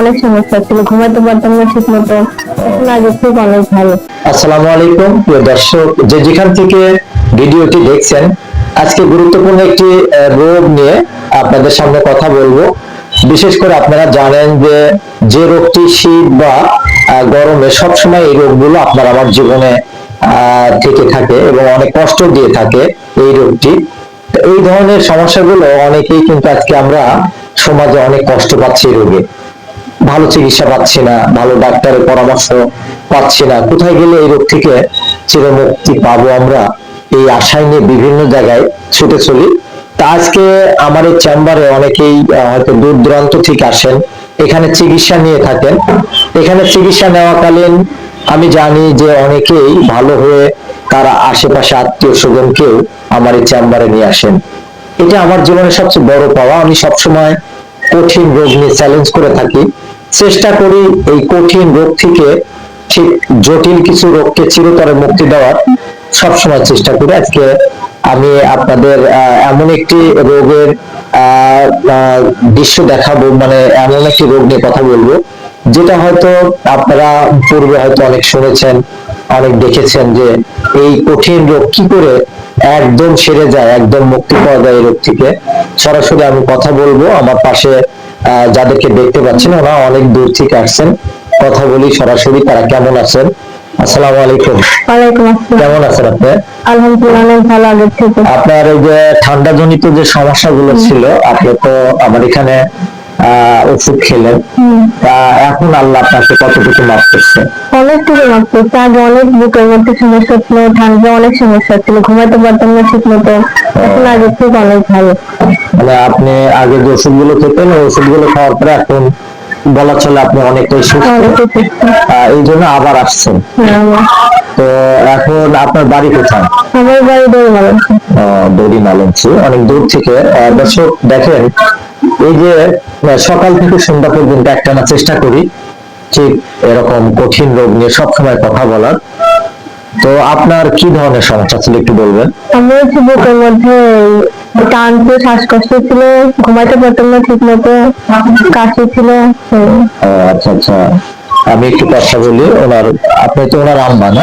অনেক সমস্যা ছিল ঘুমাতে পারতাম না ঠিক মতো এখন আগে অনেক ভালো আসসালামু আলাইকুম, প্রিয় দর্শক, যে যেখান থেকে ভিডিওটি দেখছেন, আজকে গুরুত্বপূর্ণ একটি রোগ নিয়ে আপনাদের সামনে কথা বলব। বিশেষ করে আপনারা জানেন যে যে রোগটি শীত বা গরমে সবসময় এই রোগগুলো আপনার আমার জীবনে থেকে থাকে এবং অনেক কষ্ট দিয়ে থাকে এই রোগটি। এই ধরনের সমস্যাগুলো অনেকেই কিন্তু আজকে আমরা সমাজে অনেক কষ্ট পাচ্ছি এই রোগে। ভালো চিকিৎসা পাচ্ছি না, ভালো ডাক্তারের পরামর্শ পাচ্ছি না। কোথায় গেলে এই রোগ থেকে চিরমুক্তি পাবো আমরা? এই আশায় নিয়ে বিভিন্ন জায়গায় ছুটে চলি। তা আজকে আমার এই চেম্বারে অনেকেই হয়তো দূর দূরান্ত থেকে আসেন, এখানে চিকিৎসা নিয়ে থাকেন। এখানে চিকিৎসা নেওয়াকালীন আমি জানি যে অনেকেই ভালো হয়ে তারা আশেপাশে আত্মীয় স্বজনকেও আমার এই চেম্বারে নিয়ে আসেন? এটা আমার জীবনের সবচেয়ে বড় পাওয়া। আমি সবসময় কঠিন রোগ নিয়ে চ্যালেঞ্জ করে থাকি। চেষ্টা করি এই কঠিন রোগ থেকে ঠিক জটিল কিছু রোগকে চিরতরে মুক্তি দেওয়ার। সবসময় চেষ্টা করি। আজকে আমি আপনাদের এমন একটি রোগের দৃশ্য দেখাবো। মানে এমন একটি রোগ নিয়ে কথা বলব। যেটা হয়তো আপনারা পূর্বে হয়তো অনেক শুনেছেন। অনেক দেখেছেন যে এই কঠিন রোগ কি করে একদম সেরে যায় একদম মুক্তি পাওয়া যায় এই রোগ থেকে? সরাসরি আমি কথা বলব। আমার পাশে যাদেরকে দেখতে পাচ্ছেন ওরা অনেক দূর থেকে আসছেন। কথা বলি সরাসরি তারা কেমন আছেন? আসসালামু আলাইকুম। ওয়ালাইকুম আসসালাম। কেমন আছেন আপনি? আলহামদুলিল্লাহ ভালো আপনার এই যে ঠান্ডা জনিত যে সমস্যাগুলো ছিল আপনি তো আমার এখানে আহ ওষুধ খেলেন। তা এখন আল্লাহ আপনাকে কতটুকু মাফ করছে? আগে অনেক বুকের মধ্যে সমস্যা ছিল ঠান্ডা অনেক সমস্যা ছিল ঘুমাতে পারতাম না ঠিক মতো এখন আগের থেকে অনেক ভালো। মানে আপনি আগে যে ওষুধগুলো খেতেন ওই ওষুধগুলো খাওয়ার পরে এখন বলা চলে আপনি অনেকটাই সুস্থ। এই জন্য আবার আসছেন। হ্যাঁ, তো এখন আপনার বাড়ি কোথায়? আমার বাড়ি দৌড় দড়ি মালঞ্চি অনেক দূর থেকে। দর্শক দেখেন এই যে সকাল থেকে সন্ধ্যা পর্যন্ত একটানা চেষ্টা করি। ঠিক এরকম কঠিন রোগ নিয়ে সবসময় কথা বলার। তো আপনার কি ধরনের সমস্যা ছিল একটু বলবেন? আমার হচ্ছে বুকের মধ্যে টানতে শ্বাসকষ্ট ছিল ঘুমাতে পারতাম না ঠিক মতো কাশি ছিল আচ্ছা আচ্ছা। আমি একটু কথা বলি ওনার আপনি তো ওনার আম্মা না?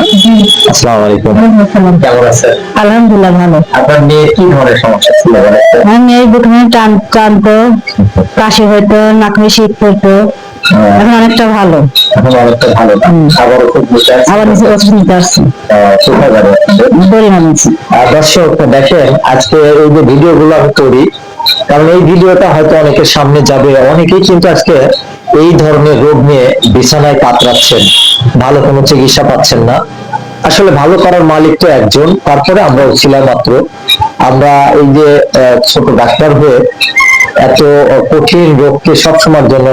আসসালামু আলাইকুম। কেমন আছেন? আলহামদুলিল্লাহ ভালো। আপনার মেয়ে কি ধরনের সমস্যা ছিল? আমি এই বুকে টান টানতো কাশি হইতো নাক শীত পড়তো এখন অনেকটা ভালো। এখন অনেকটা ভালো। আবার আসছেন? আবার নিতে আসছি। দর্শক দেখেন আজকে এই যে ভিডিও গুলো কারণ এই ভিডিওটা হয়তো অনেকের সামনে যাবে। অনেকেই কিন্তু আজকে এই ধরনের রোগ নিয়ে বিছানায় কাতরাচ্ছেন ভালো কোনো চিকিৎসা পাচ্ছেন না। আসলে ভালো করার মালিক তো একজন। তারপরে আমরা ছিলাম মাত্র। আমরা এই যে ছোট ডাক্তার হয়ে এত কঠিন রোগকে সবসময়ের জন্য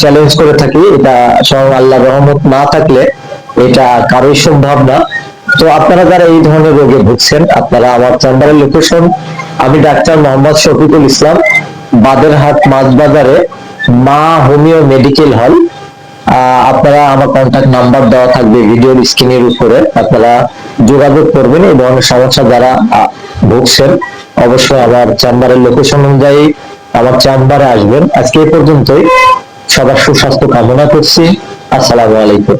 চ্যালেঞ্জ করে থাকি, এটা স্বয়ং আল্লাহ রহমত না থাকলে এটা কারোই সম্ভব না। তো আপনারা যারা এই ধরনের রোগে ভুগছেন, আপনারা আমার চেম্বারের লোকেশন আমি ডাক্তার মোহাম্মদ শফিকুল ইসলাম, বাদেরহাট মাছ বাজারে মা হোমিও মেডিকেল হল। আপনারা আমার কন্ট্যাক্ট নাম্বার দেওয়া থাকবে ভিডিওর স্ক্রিনের উপরে, আপনারা যোগাযোগ করবেন এই ধরনের সমস্যা যারা ভুগছেন, অবশ্যই আমার চেম্বারের লোকেশন অনুযায়ী আমার চেম্বারে আসবেন। আজকে এ পর্যন্তই। সবার সুস্বাস্থ্য কামনা করছি। আসসালামু আলাইকুম।